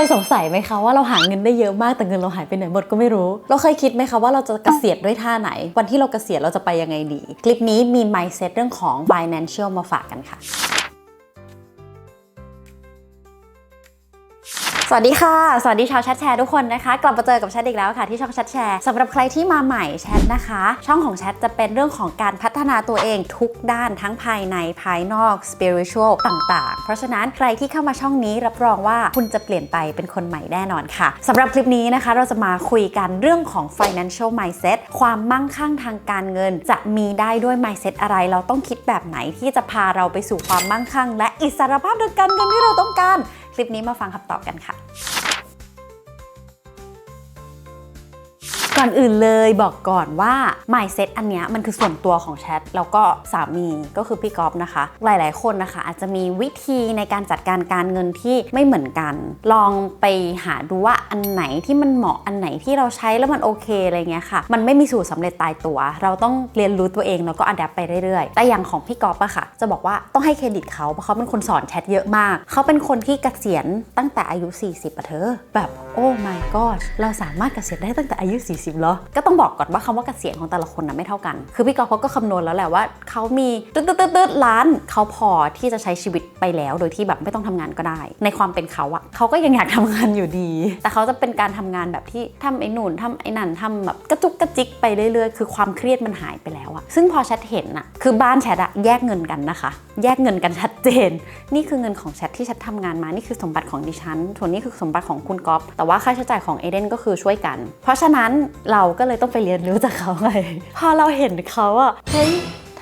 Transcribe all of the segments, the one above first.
ยสงสัยไหมคะว่าเราหาเงินได้เยอะมากแต่เงินเราหายไปไหนหมดก็ไม่รู้ เราเคยคิดไหมคะว่าเราจะเกษียณด้วยท่าไหน วันที่เราเกษียณเราจะไปยังไงดี คลิปนี้มี mindset เรื่องของ financial มาฝากกันค่ะ สวัสดีค่ะ สวัสดีชาวแชทแชร์ทุกคนนะคะ กลับมาเจอกับแชทอีกแล้วค่ะที่ช่องแชทแชร์สำหรับใครที่มาใหม่แชทนะคะ ช่องของแชทจะเป็นเรื่องของการพัฒนาตัวเองทุกด้านทั้งภายในภายนอก spiritual ต่างๆ เพราะฉะนั้นใครที่เข้ามาช่องนี้รับรองว่าคุณจะเปลี่ยนไปเป็นคนใหม่แน่นอนค่ะสำหรับคลิปนี้นะคะ เราจะมาคุยกันเรื่องของ financial mindset ความมั่งคั่งทางการเงิน จะมีได้ด้วย mindset อะไรเราต้องคิดแบบไหนที่จะพาเราไปสู่ความมั่งคั่ง และอิสรภาพทางการเงินที่เราต้องการ คลิปนี้มาฟังคำตอบกันค่ะ ก่อนอื่นเลยบอกก่อนว่า mindset อันเนี้ยมันคือส่วนตัวของแชทแล้วก็สามีก็คือพี่ก๊อฟนะคะ หลายๆ คนนะคะ อาจจะมีวิธีในการจัดการการเงินที่ไม่เหมือนกัน ลองไปหาดูว่าอันไหนที่มันเหมาะอันไหนที่เราใช้แล้วมันโอเคอะไรเงี้ยค่ะ มันไม่มีสูตรสำเร็จตายตัว เราต้องเรียนรู้ตัวเองแล้วก็อัดแอปไปเรื่อยๆ แต่อย่างของพี่ก๊อฟอะค่ะ จะบอกว่าต้องให้เครดิตเขาเพราะเขาเป็นคนสอนแชทเยอะมาก เขาเป็นคนที่เกษียณตั้งแต่อายุ 40อะเธอแบบโอ้ my god เราสามารถเกษียณได้ตั้งแต่อายุ 40เหรอ ก็ต้องบอกก่อนว่าคำว่าเกษียณของแต่ละคนนะไม่เท่ากัน คือพี่กอฟเขาก็คำนวณแล้วแหละว่าเขามีตึ๊ดตึ๊ดตึ๊ดล้านเขาพอที่จะใช้ชีวิตไปแล้ว โดยที่แบบไม่ต้องทำงานก็ได้ ในความเป็นเขาอะเขาก็ยังอยากทำงานอยู่ดี แต่เขาจะเป็นการทำงานแบบที่ทำไอ้นู่นทำไอ้นั่นทำแบบกระจุกกระจิกไปเรื่อยๆ คือความเครียดมันหายไปแล้วอะซึ่งพอแชทเห็นอะคือบ้านแชทอะแยกเงินกันนะคะ แยกเงินกันชัดเจน นี่คือเงินของแชทที่แชททำงานมานี่คือสมบัติของดิฉันส่วนนี้คือสมบัติของคุณก๊อฟแต่ว่าค่าใช้จ่ายของเอเดนก็คือช่วยกัน เพราะฉะนั้นเราก็เลยต้องไปเรียนรู้จากเขาไงพอเราเห็นเขาอะเฮ้ย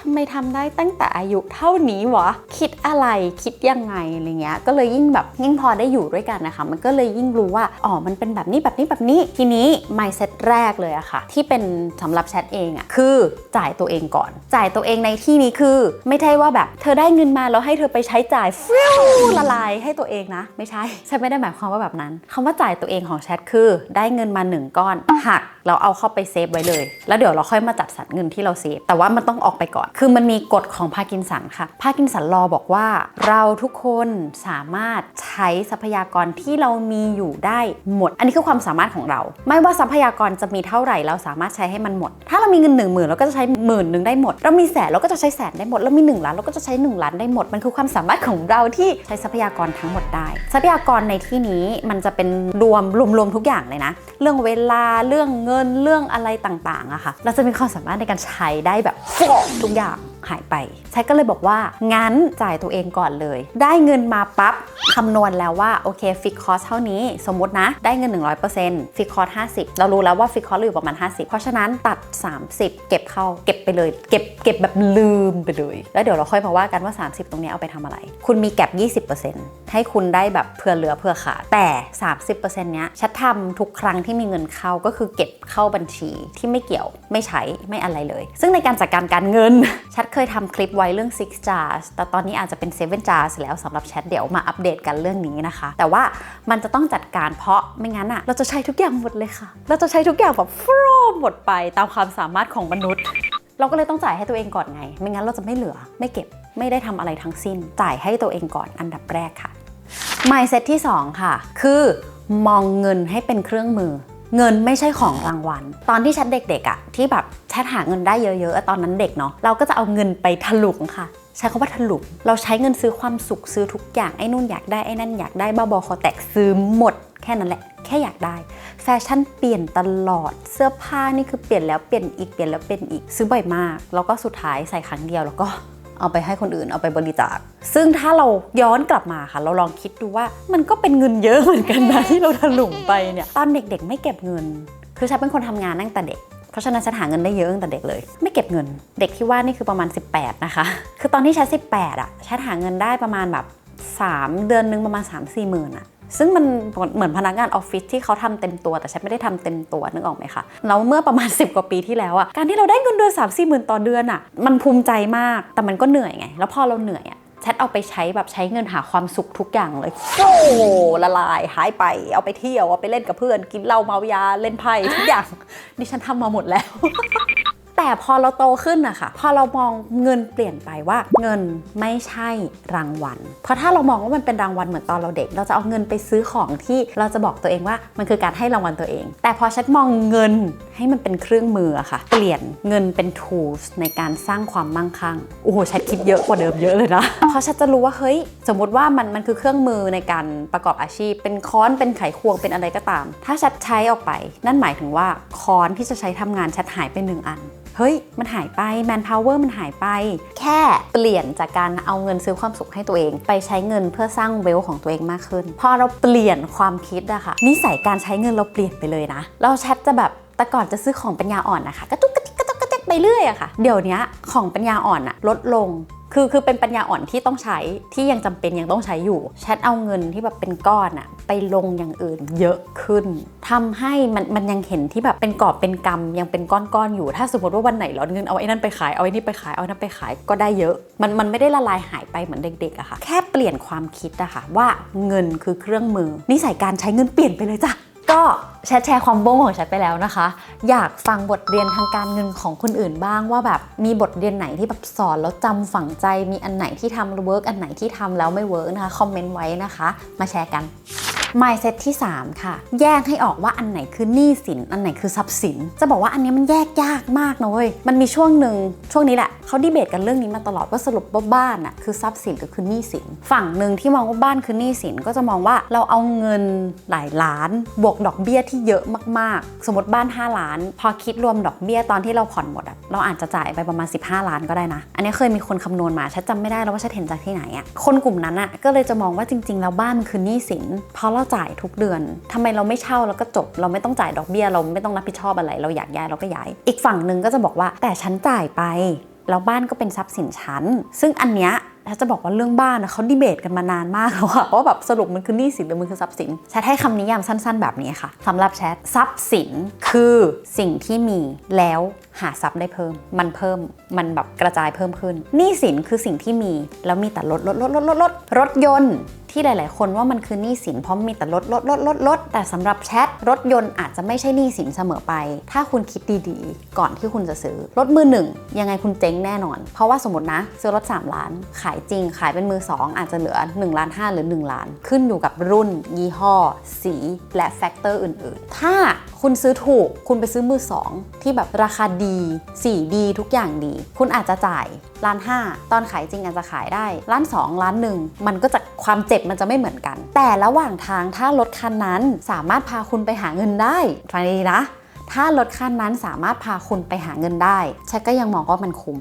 ทำไมทำได้ตั้งแต่อายุเท่านี้วะ คิดอะไรคิดยังไงอะไรเงี้ยก็เลยยิ่งแบบยิ่งพอได้อยู่ด้วยกันนะคะ มันก็เลยยิ่งรู้ว่าอ๋อมันเป็นแบบนี้แบบนี้แบบนี้ ทีนี้ mindset แรกเลยอะค่ะ ที่เป็นสำหรับแชทเองอะคือจ่ายตัวเองก่อน จ่ายตัวเองในที่นี้คือ ไม่ใช่ว่าแบบเธอได้เงินมาแล้วให้เธอไปใช้จ่ายฟิวละลายให้ตัวเองนะ ไม่ใช่ฉันไม่ได้หมายความว่าแบบนั้นคำว่าจ่ายตัวเองของแชทคือ ได้เงินมาหนึ่งก้อนหัก เราเอาเข้าไปเซฟไว้เลย แล้วเดี๋ยวเราค่อยมาจัดสรรเงินที่เราเซฟ แต่ว่ามันต้องออกไปก่อน คือมันมีกฎของพาร์กินสันค่ะ พาร์กินสันรอบอกว่า เราทุกคนสามารถใช้ทรัพยากรที่เรามีอยู่ได้หมด อันนี้คือความสามารถของเรา ไม่ว่าทรัพยากรจะมีเท่าไหร่ เราสามารถใช้ให้มันหมด ถ้าเรามีเงินหนึ่งหมื่นเราก็จะใช้หมื่นหนึ่งได้หมด เรามีแสนเราก็จะใช้แสนได้หมด เรามีหนึ่งล้านเราก็จะใช้หนึ่งล้านได้หมด มันคือความสามารถของเราที่ใช้ทรัพยากรทั้งหมดได้ ทรัพยากรในที่นี้มันจะเป็นรวมรวมๆทุกอย่างเลยนะ เรื่องเวลาเรื่องเงินเรื่องอะไรต่างๆอะค่ะ เราจะมีความสามารถในการใช้ได้แบบทุกอย่างหายไปใช้ก็เลยบอกว่างั้นจ่ายตัวเองก่อนเลย ได้เงินมาปั๊บคำนวณแล้วว่าโอเคฟิกคอสเท่านี้สมมตินะ ได้เงิน 100%ฟิกคอส50 เรารู้แล้วว่าฟิกคอสอยู่ประมาณ 50 เพราะฉะนั้นตัด 30 เก็บเข้าเก็บไปเลย เก็บเก็บแบบลืมไปเลย แล้วเดี๋ยวเราค่อยมาว่ากันว่า 30 ตรงนี้เอาไปทำอะไร คุณมีแก็บ20%ให้คุณได้แบบเผื่อเหลือเผื่อขาดแต่ 30%เนี้ยชัดทำทุกครั้งที่มีเงินเข้าก็คือเก็บเข้าบัญชีที่ไม่เกี่ยวไม่ใช้ไม่อะไรเลย ซึ่งในการจัดการการเงินชัดเคยทำคลิปไว้เรื่อง six jars แต่ตอนนี้อาจจะเป็น seven jars แล้วสำหรับแชทเดี๋ยวมาอัปเดตกันเรื่องนี้นะคะ แต่ว่ามันจะต้องจัดการเพราะไม่งั้นอะเราจะใช้ทุกอย่างหมดเลยค่ะ เราจะใช้ทุกอย่างแบบฟรหมดไปตามความสามารถของมนุษย์ เราก็เลยต้องจ่ายให้ตัวเองก่อนไง ไม่งั้นเราจะไม่เหลือไม่เก็บไม่ได้ทำอะไรทั้งสิ้น จ่ายให้ตัวเองก่อนอันดับแรกค่ะ mindset ที่ 2 ค่ะ คือมองเงินให้เป็นเครื่องมือ เงินไม่ใช่ของรางวัล ตอนที่แชทเด็กๆอะที่แบบแชทหาเงินได้เยอะๆตอนนั้นเด็กเนาะเราก็จะเอาเงินไปถลุงค่ะ ใช้คำว่าถลุงเราใช้เงินซื้อความสุขซื้อทุกอย่างไอ้นู่นอยากได้ไอ้นั่นอยากได้บ้าบอคอแตกซื้อหมดแค่นั้นแหละแค่อยากได้ แฟชั่นเปลี่ยนตลอดเสื้อผ้านี่คือเปลี่ยนแล้วเปลี่ยนอีกเปลี่ยนแล้วเปลี่ยนอีกซื้อบ่อยมาก แล้วก็สุดท้ายใส่ครั้งเดียวแล้วก็ เอาไปให้คนอื่นเอาไปบริจาค ซึ่งถ้าเราย้อนกลับมาค่ะ เราลองคิดดูว่ามันก็เป็นเงินเยอะเหมือนกันนะที่เราถลุงไปเนี่ยตอนเด็กๆ ไม่เก็บเงิน คือฉันเป็นคนทำงานตั้งแต่เด็กเพราะฉะนั้นฉันหาเงินได้เยอะตั้งแต่เด็กเลย ไม่เก็บเงิน เด็กที่ว่านี่คือประมาณ 18 นะคะ คือตอนที่ฉัน18 อะฉันหาเงินได้ประมาณแบบ 3 เดือนหนึงประมาณ 3 4หมื่นอะ ซึ่งมันเหมือนพนักงานออฟฟิศที่เขาทำเต็มตัว แต่ฉันไม่ได้ทำเต็มตัวนึกออกไหมคะแล้วเมื่อประมาณ 10 กว่าปีที่แล้วอะการที่เราได้เงินเดือน3 4 0 0 0 0ต่อเดือนอะมันภูมิใจมากแต่มันก็เหนื่อยไง แล้วพอเราเหนื่อยอะแชทเอาไปใช้แบบใช้เงินหาความสุขทุกอย่างเลยโอ้ละลายหายไป เอาไปเที่ยวเอาไปเล่นกับเพื่อน กินเหล้าเมายาเล่นไพ่ทุกอย่างดิฉันทำมาหมดแล้ว แต่พอเราโตขึ้นนะคะพอเรามองเงินเปลี่ยนไปว่าเงินไม่ใช่รางวัล เพราะถ้าเรามองว่ามันเป็นรางวัลเหมือนตอนเราเด็ก เราจะเอาเงินไปซื้อของที่เราจะบอกตัวเองว่ามันคือการให้รางวัลตัวเอง แต่พอฉันมองเงินให้มันเป็นเครื่องมืออะค่ะ เปลี่ยนเงินเป็น tools ในการสร้างความมั่งคั่ง โอ้โหฉันคิดเยอะกว่าเดิมเยอะเลยนะ เพราะฉันจะรู้ว่าเฮ้ยสมมติว่ามันมันคือเครื่องมือในการประกอบอาชีพ เป็นค้อนเป็นไขควงเป็นอะไรก็ตาม ถ้าชัดใช้ออกไป นั่นหมายถึงว่าค้อนที่จะใช้ทำงานชัดหายไปหนึ่งอันเฮ้ย มันหายไปแมนพาวเวอร์มันหายไป แค่เปลี่ยนจากการเอาเงินซื้อความสุขให้ตัวเอง ไปใช้เงินเพื่อสร้างเวลของตัวเองมากขึ้น พอเราเปลี่ยนความคิดอะค่ะนิสัยการใช้เงินเราเปลี่ยนไปเลยนะ เราแชทจะแบบแต่ก่อนจะซื้อของปัญญาอ่อนนะคะกระตุกกระติกกระตุกกระติกไปเรื่อยอะค่ะ เดี๋ยวนี้ของปัญญาอ่อนอะลดลง คือคือเป็นปัญญาอ่อนที่ต้องใช้ที่ยังจำเป็นยังต้องใช้อยู่แชทเอาเงินที่แบบเป็นก้อนอะไปลงอย่างอื่นเยอะขึ้นทำให้มันมันยังเห็นที่แบบเป็นกอบเป็นกำยังเป็นก้อนๆอนอยู่ ถ้าสมมติว่าวันไหนเร้อนเงินเอาไอ้นั่นไปขายเอาไอ้นี่ไปขายเอาไอ้นั่นไปขายก็ได้เยอะ มันมันไม่ได้ละลายหายไปเหมือนเด็กๆอะค่ะแค่เปลี่ยนความคิดอะค่ะว่าเงินคือเครื่องมือนิสัยการใช้เงินเปลี่ยนไปเลยจ้ะ ก็แชร์แชร์ความบงของแชทไปแล้วนะคะ อยากฟังบทเรียนทางการเงินของคนอื่นบ้างว่าแบบมีบทเรียนไหนที่แบบสอนแล้วจำฝังใจมีอันไหนที่ทำเวิร์กอันไหนที่ทำแล้วไม่เวิร์กนะคะคอมเมนต์ไว้นะคะ มาแชร์กัน mindset ที่ 3 ค่ะ แยกให้ออกว่าอันไหนคือหนี้สิน อันไหนคือทรัพย์สิน จะบอกว่าอันนี้มันแยกยากมากนะเว้ย มันมีช่วงหนึ่งช่วงนี้แหละเขาดีเบตกันเรื่องนี้มาตลอดว่าสรุปว่าบ้านอะคือทรัพย์สินหรือคือหนี้สิน ฝั่งหนึ่งที่มองว่าบ้านคือหนี้สินก็จะมองว่าเราเอาเงินหลายล้าน บวกดอกเบี้ยที่เยอะมากๆ สมมติบ้าน 5 ล้าน พอคิดรวมดอกเบี้ยตอนที่เราผ่อนหมดอะเราอาจจะจ่ายไปประมาณ 15 ล้านก็ได้นะ อันนี้เคยมีคนคำนวณมาฉันจำไม่ได้แล้วว่าฉันเห็นจากที่ไหนอะคนกลุ่มนั้นอะก็เลยจะมองว่าจริง ๆ แล้วบ้านมันคือหนี้สินเพราะเราจ่ายทุกเดือนทำไมเราไม่เช่าแล้วก็จบ เราไม่ต้องจ่ายดอกเบี้ย เราไม่ต้องรับผิดชอบอะไร เราอยากย้ายเราก็ย้าย อีกฝั่งหนึ่งก็จะบอกว่า แต่ฉันจ่ายไป แล้วบ้านก็เป็นทรัพย์สินฉัน ซึ่งอันเนี้ยถ้าจะบอกว่าเรื่องบ้านนะเขาดีเบตกันมานานมากแล้วอะว่าแบบสรุปมันคือหนี้สินหรือมันคือทรัพย์สินแชทให้คำนิยามสั้นๆ แบบนี้ค่ะสำหรับแชททรัพย์สินคือสิ่งที่มีแล้ว หาทรัพย์ได้เพิ่ม มันเพิ่ม มันแบบกระจายเพิ่มขึ้น หนี้สินคือสิ่งที่มี แล้วมีแต่ลดลดลดลดลดลดรถยนต์ที่หลาย ๆ คนว่ามันคือหนี้สินเพราะมีแต่ลดลดลดลดลดแต่สำหรับแชทรถยนต์อาจจะไม่ใช่หนี้สินเสมอไป ถ้าคุณคิดดีๆ ก่อนที่คุณจะซื้อรถมือหนึ่งยังไงคุณเจ๊งแน่นอน เพราะว่าสมมตินะ ซื้อรถ 3 ล้าน ขายจริงขายเป็นมือ 2 อาจจะเหลือ1ล้าน5หรือ 1 ล้าน ขึ้นอยู่กับรุ่น ยี่ห้อ สี และแฟกเตอร์อื่น ๆ ถ้า คุณซื้อถูก คุณไปซื้อมือ2ที่แบบราคาดีสีดีทุกอย่างดี คุณอาจจะจ่ายล้านห้าตอนขายจริงอาจจะขายได้ล้านสองล้านหนึ่งมันก็จะความเจ็บมันจะไม่เหมือนกัน แต่ระหว่างทางถ้ารถคันนั้นสามารถพาคุณไปหาเงินได้ฟังดีนะถ้ารถคันนั้นสามารถพาคุณไปหาเงินได้ฉันก็ยังมองว่ามันคุ้ม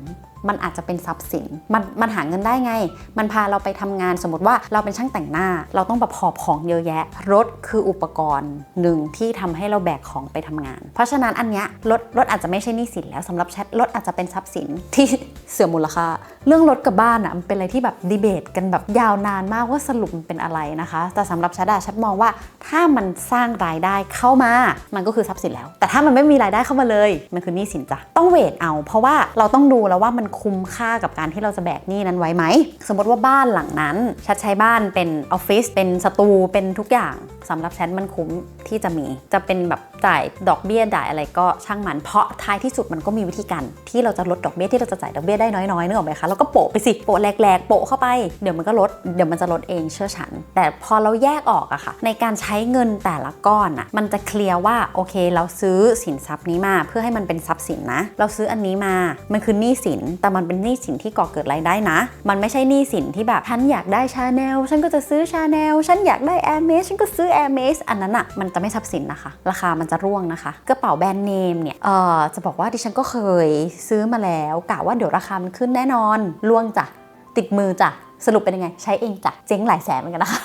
มันอาจจะเป็นทรัพย์สิน มันมันหาเงินได้ไง มันพาเราไปทำงานสมมติว่าเราเป็นช่างแต่งหน้า เราต้องแบบหอบของเยอะแยะ รถคืออุปกรณ์หนึ่งที่ทำให้เราแบกของไปทำงาน เพราะฉะนั้นอันเนี้ยรถรถอาจจะไม่ใช่หนี้สินแล้วสำหรับแชทรถอาจจะเป็นทรัพย์สินที่เสื่อมมูลค่า เรื่องรถกับบ้านอะมันเป็นอะไรที่แบบดีเบตกันแบบยาวนานมากว่าสรุปมันเป็นอะไรนะคะ แต่สำหรับแชทอะแชทมองว่าถ้ามันสร้างรายได้เข้ามา มันก็คือทรัพย์สินแล้ว แต่ถ้ามันไม่มีรายได้เข้ามาเลย มันคือหนี้สินจ้ะต้องเวทเอา เพราะว่าเราต้องดูแล้วว่ามันคุ้มค่ากับการที่เราจะแบกหนี้นั้นไว้ไหม สมมติว่าบ้านหลังนั้นชัดใช้บ้านเป็นออฟฟิศเป็นสตูเป็นทุกอย่างสำหรับแชทมันคุ้มที่จะมี จะเป็นแบบจ่ายดอกเบี้ยจ่ายอะไรก็ช่างมันเพราะท้ายที่สุดมันก็มีวิธีการที่เราจะลดดอกเบี้ยที่เราจะจ่ายดอกเบี้ยได้น้อยๆนึกออกไหมคะแล้วก็โปะไปสิโปะแหลกๆโปะเข้าไปเดี๋ยวมันก็ลดเดี๋ยวมันจะลดเองเชื่อฉัน แต่พอเราแยกออกอะค่ะ ในการใช้เงินแต่ละก้อนอะมันจะเคลียร์ว่าโอเค เราซื้อสินทรัพย์นี้มา เพื่อให้มันเป็นทรัพย์สินนะ เราซื้ออันนี้มามันคือหนี้สินแต่มันเป็นหนี้สินที่ก่อเกิดรายได้นะ มันไม่ใช่หนี้สินที่แบบฉันอยากได้ชาแนลฉันก็จะซื้อชาแนลฉันอยากได้แอร์เมสฉันก็ซื้อแอร์เมสอันนั้นอะมันจะไม่ทรัพย์สินนะคะ ราคามันจะร่วงนะคะกระเป๋าแบรนด์เนมเนี่ยเออจะบอกว่าดิฉันก็เคยซื้อมาแล้วกะว่าเดี๋ยวราคามันขึ้นแน่นอนร่วงจ้ะติดมือจ้ะสรุปเป็นยังไง ใช้เองจ้ะเจ๊งหลายแสนเหมือนกันนะคะ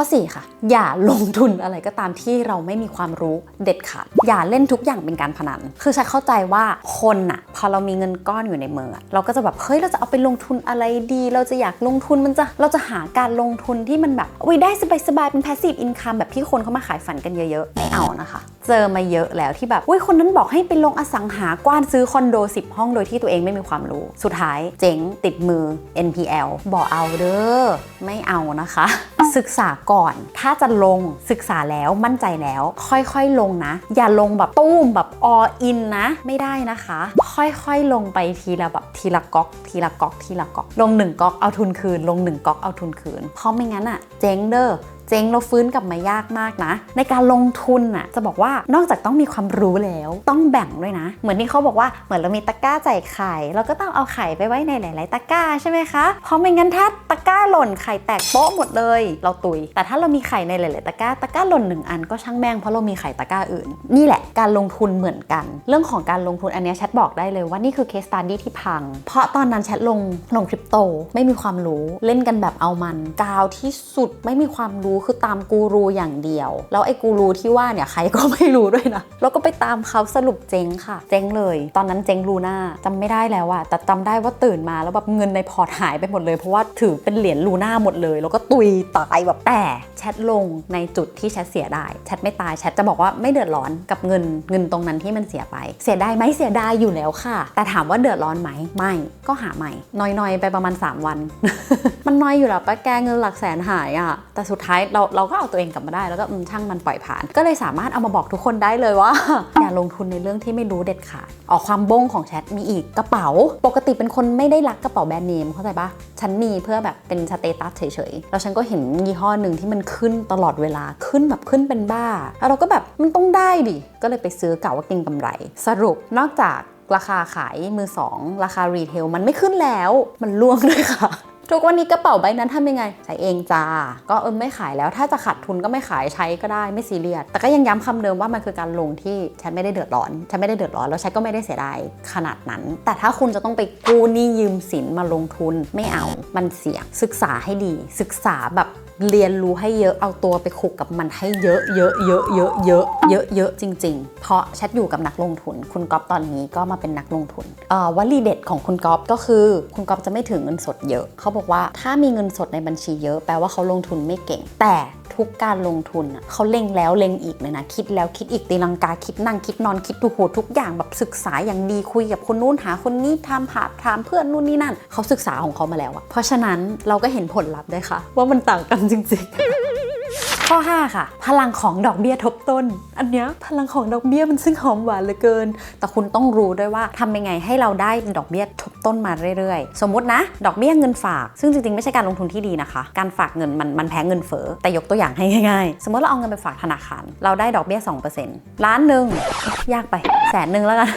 ข้อ 4 ค่ะ อย่าลงทุนอะไรก็ตามที่เราไม่มีความรู้เด็ดขาด อย่าเล่นทุกอย่างเป็นการพนัน คือฉันเข้าใจว่าคนน่ะพอเรามีเงินก้อนอยู่ในมือเราก็จะแบบเฮ้ยเราจะเอาไปลงทุนอะไรดี เราจะอยากลงทุนมันจะเราจะหาการลงทุนที่มันแบบอุ้ยได้สบายๆเป็น passive income แบบที่คนเขามาขายฝันกันเยอะๆไม่เอานะคะ เจอมาเยอะแล้วที่แบบอุ้ยคนนั้นบอกให้ไปลงอสังหากว้านซื้อคอนโด 10 ห้องโดยที่ตัวเองไม่มีความรู้ สุดท้ายเจ๊งติดมือ NPL บอกเอาเด้อไม่เอานะคะ ศึกษาก่อน ถ้าจะลงศึกษาแล้วมั่นใจแล้ว ค่อยๆลงนะ อย่าลงแบบตุ้มแบบออินนะ ไม่ได้นะคะ ค่อยๆลงไปทีละแบบทีละก๊อก ทีละก๊อกทีละก๊อกลงหนึ่งก๊อกเอาทุนคืน ลงหนึ่งก๊อกเอาทุนคืน เพราะไม่งั้นอะเจ๊งเด้อ เจ๊งเราฟื้นกลับมายากมากนะ ในการลงทุนน่ะจะบอกว่านอกจากต้องมีความรู้แล้ว ต้องแบ่งด้วยนะ เหมือนที่เขาบอกว่าเหมือนเรามีตะกร้าใส่ไข่เราก็ต้องเอาไข่ไปไว้ในหลาย ๆ ตะกร้าใช่ไหมคะเพราะไม่งั้นถ้าตะกร้าหล่นไข่แตกโป๊ะหมดเลย เราตุย แต่ถ้าเรามีไข่ในหลาย ๆ ตะกร้าตะกร้าหล่นหนึ่งอันก็ช่างแม่งเพราะเรามีไข่ตะกร้าอื่น นี่แหละการลงทุนเหมือนกัน เรื่องของการลงทุนอันนี้แชทบอกได้เลยว่านี่คือเคสตันดี้ที่พัง เพราะตอนนั้นแชทลงลงคริปโตไม่มีความรู้เล่นกันแบบเอามันกาวที่สุดไม่มีความรู้คือตามกูรูอย่างเดียว แล้วไอ้กูรูที่ว่าเนี่ยใครก็ไม่รู้ด้วยนะ แล้วก็ไปตามเขาสรุปเจ๊งค่ะ เจ๊งเลย ตอนนั้นเจ๊งลูน่าจำไม่ได้แล้วอะแต่จำได้ว่าตื่นมาแล้วแบบเงินในพอร์ตหายไปหมดเลย เพราะว่าถือเป็นเหรียญลูน่าหมดเลย แล้วก็ตุยตายแบบแต่แชทลงในจุดที่แชทเสียได้แชทไม่ตายแชทจะบอกว่าไม่เดือดร้อนกับเงินเงินตรงนั้นที่มันเสียไป เสียดายไหมเสียดายอยู่แล้วค่ะ แต่ถามว่าเดือดร้อนไหมไม่ก็หาใหม่น้อยๆ ไปประมาณ 3 วัน มันน้อยอยู่แล้วปะแกเงินหลักแสนหายอะแต่สุดท้ายเราเราก็เอาตัวเองกลับมาได้แล้วก็ช่างมันปล่อยผ่าน ก็เลยสามารถเอามาบอกทุกคนได้เลยว่า อย่าลงทุนในเรื่องที่ไม่รู้เด็ดขาดออกความบงของแชทมีอีกกระเป๋า ปกติเป็นคนไม่ได้รักกระเป๋าแบรนด์เนมเข้าใจปะฉันมีเพื่อแบบเป็นสเตตัสเฉยๆแล้วฉันก็เห็นยี่ห้อหนึ่งที่มันขึ้นตลอดเวลาขึ้นแบบขึ้นเป็นบ้าแล้วเราก็แบบมันต้องได้ดิก็เลยไปซื้อกะว่าเก็งกำไร สรุปนอกจากราคาขายมือสองราคารีเทลมันไม่ขึ้นแล้วมันล่วงด้วยค่ะ ทุกวันนี้กระเป๋าใบนั้นทำยังไง ใช้เองจ้า ก็เออไม่ขายแล้ว ถ้าจะขาดทุนก็ไม่ขายใช้ก็ได้ไม่ซีเรียส แต่ก็ยังย้ำคำเดิมว่ามันคือการลงที่ฉันไม่ได้เดือดร้อน ฉันไม่ได้เดือดร้อนแล้วฉันก็ไม่ได้เสียดายขนาดนั้น แต่ถ้าคุณจะต้องไปกู้หนี้ยืมสินมาลงทุนไม่เอา มันเสี่ยง ศึกษาให้ดี ศึกษาแบบ เรียนรู้ให้เยอะเอาตัวไปคุกกับมันให้เยอะเยอะเยอะเยอะเยอะเยอะเยอะจริง ๆ เพราะแชทอยู่กับนักลงทุน คุณก๊อฟตอนนี้ก็มาเป็นนักลงทุนเอ่อวลีเด็ดของคุณก๊อฟก็คือ คุณก๊อฟจะไม่ถึงเงินสดเยอะ เขาบอกว่าถ้ามีเงินสดในบัญชีเยอะแปลว่าเขาลงทุนไม่เก่ง แต่ ทุกการลงทุนน่ะเขาเล็งแล้วเล็งอีกเลยนะคิดแล้วคิดอีกตีลังกาคิดนั่งคิดนอนคิดดูโหทุกอย่างแบบศึกษาอย่างดีคุยกับคนนู้นหาคนนี้ทำผาถามเพื่อนนู่นนี่นั่นเขาศึกษาของเขามาแล้วอะเพราะฉะนั้นเราก็เห็นผลลัพธ์ได้ค่ะ ว่ามันต่างกันจริงๆ ข้อ 5 ค่ะ พลังของดอกเบี้ยทบต้น อันเนี้ยพลังของดอกเบี้ยมันซึ่งหอมหวานเหลือเกิน แต่คุณต้องรู้ด้วยว่าทำยังไงให้เราได้ดอกเบี้ยทบต้นมาเรื่อยๆ สมมตินะ ดอกเบี้ยเงินฝาก ซึ่งจริงๆ ไม่ใช่การลงทุนที่ดีนะคะ การฝากเงินมันมันแพ้เงินเฟ้อแต่ยกตัวอย่างให้ง่ายๆ สมมติเราเอาเงินไปฝากธนาคาร เราได้ดอกเบี้ย2%ล้านหนึ่งยากไปแสนหนึ่งแล้วกัน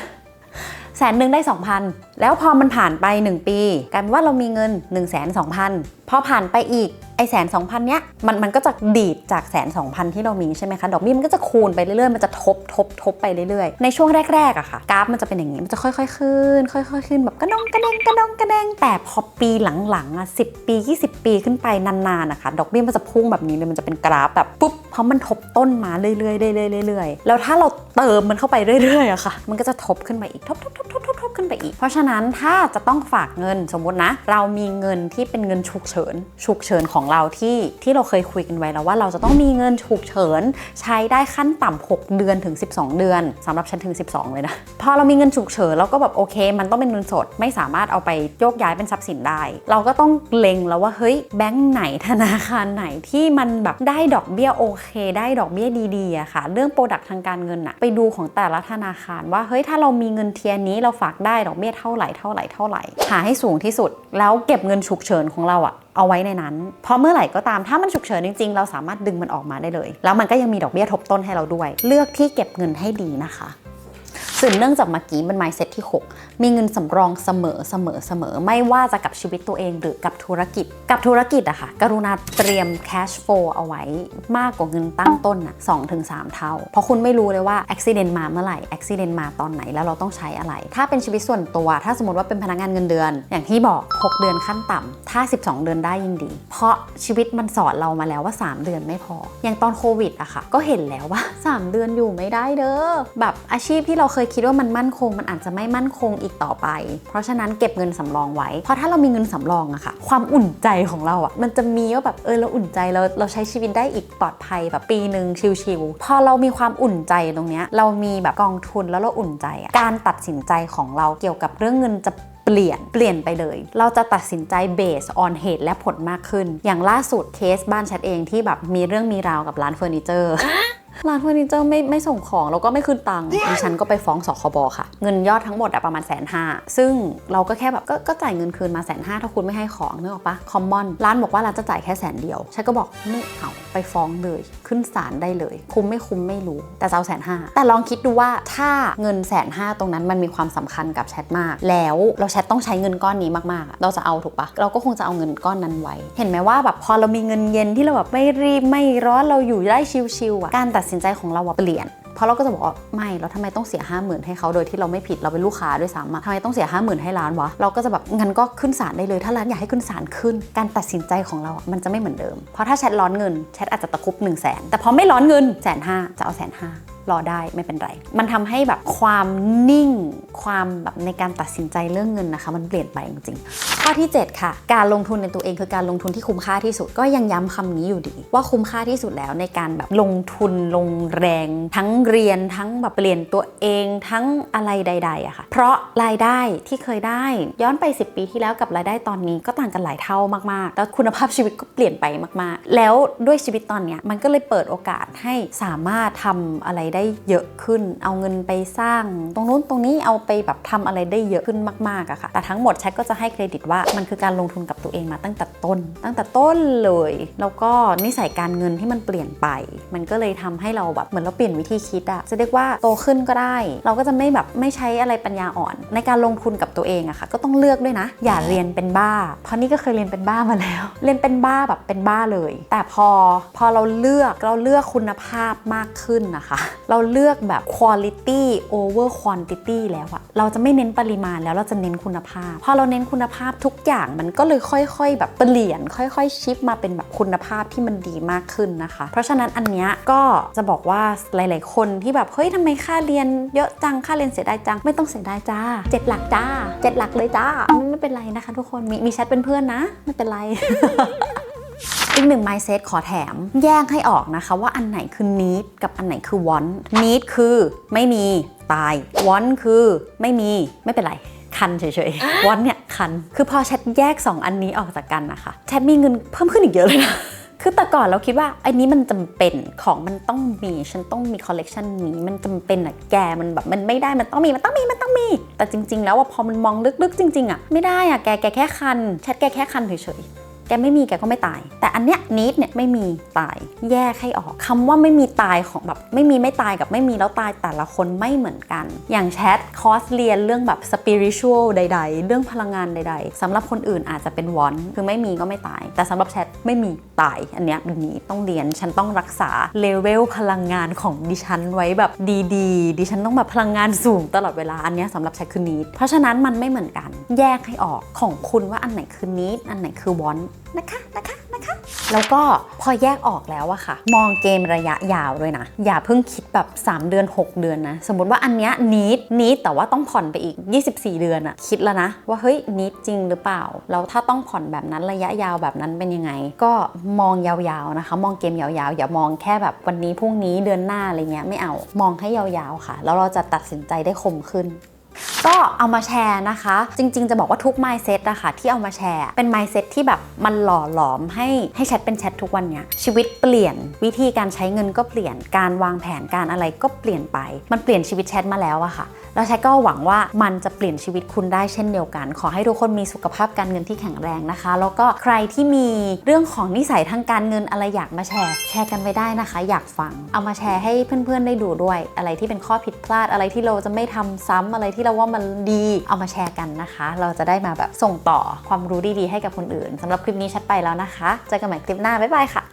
แสนหนึ่งได้ 2,000 แล้วพอมันผ่านไป 1 ปีกลายเป็นว่าเรามีเงิน 1 2 0 0 0 พอผ่านไปอีกไอแสนสองพันเนี้ยมันมันก็จะดีดจากแสนสองพันที่เรามีใช่ไหมคะดอกเบี้ยมันก็จะคูณไปเรื่อยๆมันจะทบทบทบไปเรื่อยๆในช่วงแรกๆอะค่ะกราฟมันจะเป็นอย่างนี้มันจะค่อยๆขึ้น ค่อยๆขึ้นแบบกระดองกระเด้งกระดองกระเด้งแต่พอปีหลังๆอะสิปี 20 ปีขึ้นไปนานๆนะคะดอกเบี้ยมันจะพุ่งแบบนี้เลยมันจะเป็นกราฟแบบปุ๊บเพราะมันทบต้นมาเรื่อยๆเรื่อยๆเรื่อยๆแล้วถ้าเราเติมมันเข้าไปเรื่อยๆอะค่ะ มันก็จะทบขึ้นไปอีกทบทบทบทบทบทบขึ้นไปอีก เพราะฉะนั้นถ้าจะต้องฝากเงินสมมตินะ เรามีเงินที่เป็นเงินฉุกเฉินฉุกเฉินของเราที่ที่เราเคยคุยกันไว้แล้วว่าเราจะต้องมีเงินฉุกเฉินใช้ได้ขั้นต่ำ6เดือนถึง 12 เดือนสำหรับฉันถึง 12 เลยนะ พอเรามีเงินฉุกเฉินเราก็แบบโอเค มันต้องเป็นเงินสดไม่สามารถเอาไปโยกย้ายเป็นทรัพย์สินได้ เราก็ต้องเล็งแล้วว่าเฮ้ยแบงก์ไหนธนาคารไหนที่มันแบบได้ดอกเบี้ยโอเค ได้ดอกเบี้ยดีๆอะค่ะ เรื่องโปรดักทางการเงินอะไปดูของแต่ละธนาคารว่าเฮ้ยถ้าเรามีเงินเทียนนี้เราฝากได้ดอกเบี้ยเท่าไหร่เท่าไหร่เท่าไหร่หาให้สูงที่สุด แล้วเก็บเงินฉุกเฉินของเราอะ เอาไว้ในนั้น เพราะเมื่อไหร่ก็ตามถ้ามันฉุกเฉินจริงๆ เราสามารถดึงมันออกมาได้เลย แล้วมันก็ยังมีดอกเบี้ยทบต้นให้เราด้วย เลือกที่เก็บเงินให้ดีนะคะ สืบเนื่องจากเมื่อกี้เป็น mindset ที่ 6 มีเงินสำรองเสมอเสมอเสมอ ไม่ว่าจะกับชีวิตตัวเองหรือกับธุรกิจ กับธุรกิจอะค่ะ กรุณาเตรียม cash flow เอาไว้มากกว่าเงินตั้งต้นอะ2-3เท่า เพราะคุณไม่รู้เลยว่า accident มาเมื่อไหร่ accident มาตอนไหนแล้วเราต้องใช้อะไร ถ้าเป็นชีวิตส่วนตัว ถ้าสมมติว่าเป็นพนักงานเงินเดือน อย่างที่บอก 6 เดือนขั้นต่ำถ้า 12 เดือนได้ยิ่งดี เพราะชีวิตมันสอนเรามาแล้วว่า 3 เดือนไม่พอ อย่างตอนโควิดอะค่ะ ก็เห็นแล้วว่า 3 เดือนอยู่ไม่ได้เด้อ แบบอาชีพที่เราเคยคิดว่ามันมั่นคง มันอาจจะไม่มั่นคงอีกต่อไป เพราะฉะนั้นเก็บเงินสำรองไว้ เพราะถ้าเรามีเงินสำรองอะค่ะ ความอุ่นใจของเราอะมันจะมีว่าแบบเออเราอุ่นใจเราเราใช้ชีวิตได้อีกปลอดภัยแบบปีหนึ่งชิวๆพอเรามีความอุ่นใจตรงเนี้ยเรามีแบบกองทุนแล้วเราอุ่นใจอะการตัดสินใจของเราเกี่ยวกับเรื่องเงินจะเปลี่ยนเปลี่ยนไปเลย เราจะตัดสินใจเบสออนเหตุและผลมากขึ้น อย่างล่าสุดเคสบ้านแชทเองที่แบบมีเรื่องมีราวกับร้านเฟอร์นิเจอร์ ร้านเฟอร์นิเจอร์ไม่ไม่ส่งของแล้วก็ไม่คืนตังค์ดิฉันก็ไปฟ้องสคบค่ะ เงินยอดทั้งหมดอะประมาณแสนห้าซึ่งเราก็แค่แบบก็ก็จ่ายเงินคืนมาแสนห้าถ้าคุณไม่ให้ของนึกออกปะคอมมอนร้านบอกว่าร้านจะจ่ายแค่แสนเดียวฉันก็บอกไม่เอาไปฟ้องเลย ขึ้นศาลได้เลย คุ้มไม่คุ้มไม่รู้แต่จะเอาแสนห้าแต่ลองคิดดูว่าถ้าเงินแสนห้าตรงนั้นมันมีความสำคัญกับแชทมาก แล้วเราแชทต้องใช้เงินก้อนนี้มากๆอะเราจะเอาถูกปะเราก็คงจะเอาเงินก้อนนั้นไว้ เห็นไหมว่าแบบพอเรามีเงินเย็นที่เราแบบไม่รีบไม่ร้อนเราอยู่ได้ชิลๆอะการตัดดสินใจของเราเปลี่ยน เพราะเราก็จะบอกว่าไม่แล้วทำไมต้องเสีย5 0,000ให้เขาโดยที่เราไม่ผิดเราเป็นลูกค้าด้วยซ้ำทำไมต้องเสีย5 0,000ให้ร้านวะเราก็จะแบบงั้นก็ขึ้นศาลได้เลย ถ้าร้านอยากให้ขึ้นศาลขึ้น การตัดสินใจของเรามันจะไม่เหมือนเดิมเพราะถ้าแชทร้อนเงินแชทอาจจะตะครุบ1นึ่งแสนแต่พอไม่ร้อนเงินแสนห้าจะเอาแสนห้า รอได้ไม่เป็นไร มันทำให้แบบความนิ่ง ความแบบในการตัดสินใจเรื่องเงินนะคะ มันเปลี่ยนไปจริงๆข้อที่ 7 ค่ะ การลงทุนในตัวเองคือการลงทุนที่คุ้มค่าที่สุด ก็ยังย้ำคำนี้อยู่ดี ว่าคุ้มค่าที่สุดแล้วในการแบบลงทุนลงแรง ทั้งเรียนทั้งแบบเปลี่ยนตัวเองทั้งอะไรใดๆอะค่ะ เพราะรายได้ที่เคยได้ย้อนไป 10 ปีที่แล้วกับรายได้ตอนนี้ก็ต่างกันหลายเท่ามากๆ แล้วคุณภาพชีวิตก็เปลี่ยนไปมากๆ แล้วด้วยชีวิตตอนเนี้ยมันก็เลยเปิดโอกาสให้สามารถทำอะไรได้เยอะขึ้น เอาเงินไปสร้าง ตรงนู้นตรงนี้เอาไปแบบทำอะไรได้เยอะขึ้นมากๆอะค่ะ แต่ทั้งหมดแชทก็จะให้เครดิตว่ามันคือการลงทุนกับตัวเองมาตั้งแต่ต้น ตั้งแต่ต้นเลย แล้วก็นิสัยการเงินที่มันเปลี่ยนไป มันก็เลยทำให้เราแบบเหมือนเราเปลี่ยนวิธีคิดอะจะเรียกว่าโตขึ้นก็ได้ เราก็จะไม่แบบไม่ใช้อะไรปัญญาอ่อน ในการลงทุนกับตัวเองอะค่ะ ก็ต้องเลือกด้วยนะ อย่าเรียนเป็นบ้า เพราะนี่ก็เคยเรียนเป็นบ้ามาแล้ว เรียนเป็นบ้าแบบเป็นบ้าเลย แต่พอพอเราเลือกเราเลือกคุณภาพมากขึ้นนะคะเราเลือกแบบ quality over quantity แล้วอะเราจะไม่เน้นปริมาณแล้วเราจะเน้นคุณภาพ พอเราเน้นคุณภาพทุกอย่างมันก็เลยค่อย ๆ แบบเปลี่ยน ค่อย ๆ ชิปมาเป็นแบบคุณภาพที่มันดีมากขึ้นนะคะ เพราะฉะนั้นอันเนี้ยก็จะบอกว่าหลาย ๆ คนที่แบบเฮ้ยทำไมค่าเรียนเยอะจังค่าเรียนเสียดายจังไม่ต้องเสียดายจ้าเจ็ดหลักจ้าเจ็ดหลักเลยจ้าไม่ไม่เป็นไรนะคะ ทุกคนมีมีแชทเป็นเพื่อนนะ ไม่เป็นไร อีกหนึ่ง mindset ขอแถม แยกให้ออกนะคะว่าอันไหนคือ need กับอันไหนคือ want need คือไม่มีตาย want คือไม่มีไม่เป็นไรคันเฉยๆ want เนี่ยคัน คือพอแชทแยก 2 อันนี้ออกจากกันนะคะแชทมีเงินเพิ่มขึ้นอีกเยอะเลยนะคือแต่ก่อนเราคิดว่าไอ้นี้มันจำเป็นของมันต้องมี ฉันต้องมีคอลเลกชันนี้มันจำเป็นอะแกมันแบบมันไม่ได้มันต้องมีมันต้องมีมันต้องมี แต่จริง ๆ แล้วว่าพอมันมองลึกๆ จริง ๆอะไม่ได้อะแกแกแค่คันแชทแกแค่คันเฉยๆ แกไม่มีแกก็ไม่ตาย แต่อันเนี้ยนิดเนี่ยไม่มีตาย แยกให้ออกคำว่าไม่มีตายของแบบไม่มีไม่ตายกับไม่มีแล้วตายแต่ละคนไม่เหมือนกัน อย่างแชทคอร์สเรียนเรื่องแบบสปิริชวลใด ๆ เรื่องพลังงานใด ๆสำหรับคนอื่นอาจจะเป็นวอนคือไม่มีก็ไม่ตาย แต่สำหรับแชทไม่มีตาย อันเนี้ยเป็นนี้ต้องเรียนฉันต้องรักษาเลเวลพลังงานของดิฉันไว้แบบดีๆ ดิฉันต้องแบบพลังงานสูงตลอดเวลาอันเนี้ยสำหรับแชทคือนิดเพราะฉะนั้นมันไม่เหมือนกัน แยกให้ออกของคุณว่าอันไหนคือนิดอันไหนคือวอนนะคะนะคะนะคะแล้วก็พอแยกออกแล้วอะค่ะ มองเกมระยะยาวด้วยนะ อย่าเพิ่งคิดแบบ 3 เดือน 6 เดือนนะ สมมติว่าอันเนี้ยนิดนิดแต่ว่าต้องผ่อนไปอีก 24 เดือนอะคิดแล้วนะ ว่าเฮ้ยนิดจริงหรือเปล่า แล้วถ้าต้องผ่อนแบบนั้นระยะยาวแบบนั้นเป็นยังไง ก็มองยาวๆนะคะ มองเกมยาวๆ อย่ามองแค่แบบวันนี้พรุ่งนี้เดือนหน้าอะไรเงี้ยไม่เอามองให้ยาวๆค่ะ แล้วเราจะตัดสินใจได้คมขึ้น ก็เอามาแชร์นะคะ จริง ๆ จะบอกว่าทุก mindset อะค่ะที่เอามาแชร์ เป็น mindset ที่แบบมันหล่อหลอมให้ให้แชทเป็นแชททุกวันเนี้ยชีวิตเปลี่ยนวิธีการใช้เงินก็เปลี่ยนการวางแผนการอะไรก็เปลี่ยนไป มันเปลี่ยนชีวิตแชทมาแล้วอะค่ะ แล้วแชทก็หวังว่ามันจะเปลี่ยนชีวิตคุณได้เช่นเดียวกัน ขอให้ทุกคนมีสุขภาพการเงินที่แข็งแรงนะคะ แล้วก็ใครที่มีเรื่องของนิสัยทางการเงินอะไรอยากมาแชร์ แชร์กันไว้ได้นะคะ อยากฟังเอามาแชร์ให้เพื่อนๆได้ดูด้วย อะไรที่เป็นข้อผิดพลาดอะไรที่เราจะไม่ทำซ้ำอะไรที่เราว่ามันดีเอามาแชร์กันนะคะ เราจะได้มาแบบส่งต่อความรู้ดีๆให้กับคนอื่นสำหรับคลิปนี้ชัดไปแล้วนะคะเจอกันใหม่คลิปหน้าบ๊ายบายค่ะ